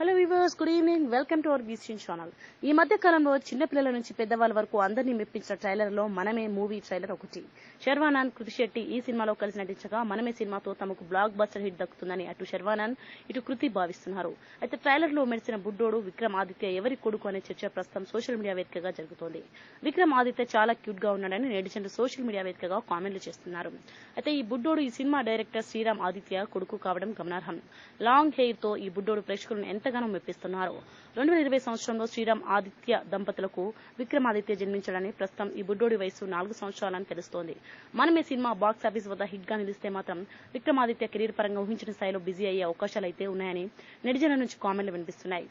Hello viewers good evening welcome to our వీసిన్ channel ఈ మధ్య కాలంలో చిన్నపిల్లల నుంచి పెద్దవాళ్ళ వరకు అందరినీ మెప్పించిన ట్రైలర్లో మనమే మూవీ ట్రైలర్ ఒకటి. శర్వానంద్ కృతి శెట్టి ఈ సినిమాలో కలిసి నటించగా మనమే సినిమాతో తమకు బ్లాక్ బస్టర్ హిట్ దక్కుతుందని అటు శర్వానంద్ ఇటు కృతి భావిస్తున్నారు. అయితే ట్రైలర్లో మెరిసిన బుడ్డోడు విక్రమ్ ఆదిత్య ఎవరి కొడుకు అనే చర్చ ప్రస్తుతం సోషల్ మీడియా వేదికగా జరుగుతోంది. విక్రమ్ ఆదిత్య చాలా క్యూట్గా ఉన్నాడని నెటిజన్లు సోషల్ మీడియా వేదికగా కామెంట్లు చేస్తున్నారు. అయితే ఈ బుడ్డోడు ఈ సినిమా డైరెక్టర్ శ్రీరామ్ ఆదిత్య కొడుకు కావడం గమనార్హం. లాంగ్ హెయిర్తో ఈ బుడ్డోడు ప్రేక్షకులను ఎంతగానో మెప్పిస్తున్నారు. రెండు వేల ఇరవై సంవత్సరంలో శ్రీరామ్ ఆదిత్య దంపతులకు విక్రమాదిత్య జన్మించడని ప్రస్తుతం ఈ బుడ్డోడి వయసు నాలుగు సంవత్సరాలని తెలుస్తోంది. మనమే సినిమా బాక్స్ ఆఫీస్ వద్ద హిట్గా నిలిస్తే మాత్రం విక్రమాదిత్య కెరీర్ పరంగా ఊహించిన స్థాయిలో బిజీ అయ్యే అవకాశాలు అయితే ఉన్నాయని నెటిజన్ల నుంచి కామెంట్లు వినిపిస్తున్నాయి.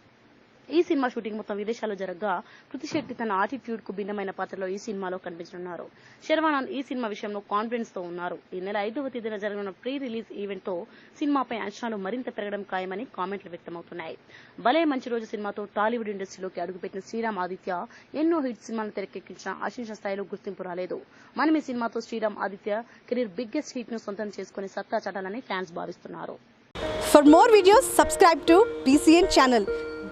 ఈ సినిమా షూటింగ్ మొత్తం విదేశాల్లో జరగగా కృతి శెట్టి తన ఆటిట్యూడ్కు భిన్నమైన పాత్రలో ఈ సినిమాలో కనిపించనున్నారు. శర్వానంద్ ఈ సినిమా విషయంలో కాన్ఫిడెన్స్తో ఉన్నారు. ఈ నెల ఐదవ తేదీన జరగనున్న ప్రీ రిలీజ్ ఈవెంట్తో సినిమాపై అంచనాలు మరింత పెరగడం ఖాయమని కామెంట్లు వ్యక్తమవుతున్నాయి. భలే మంచి రోజు సినిమాతో టాలీవుడ్ ఇండస్ట్రీలోకి అడుగుపెట్టిన శ్రీరామ్ ఆదిత్య ఎన్నో హిట్ సినిమాలను తెరకెక్కించిన ఆశించిన స్థాయిలో గుర్తింపు రాలేదు. మనం ఈ సినిమాతో శ్రీరామ్ ఆదిత్య కెరీర్ బిగ్గెస్ట్ హిట్ను సొంతం చేసుకుని సత్తా చాటాలని ఫ్యాన్స్ భావిస్తున్నారు. For more videos subscribe to BCN channel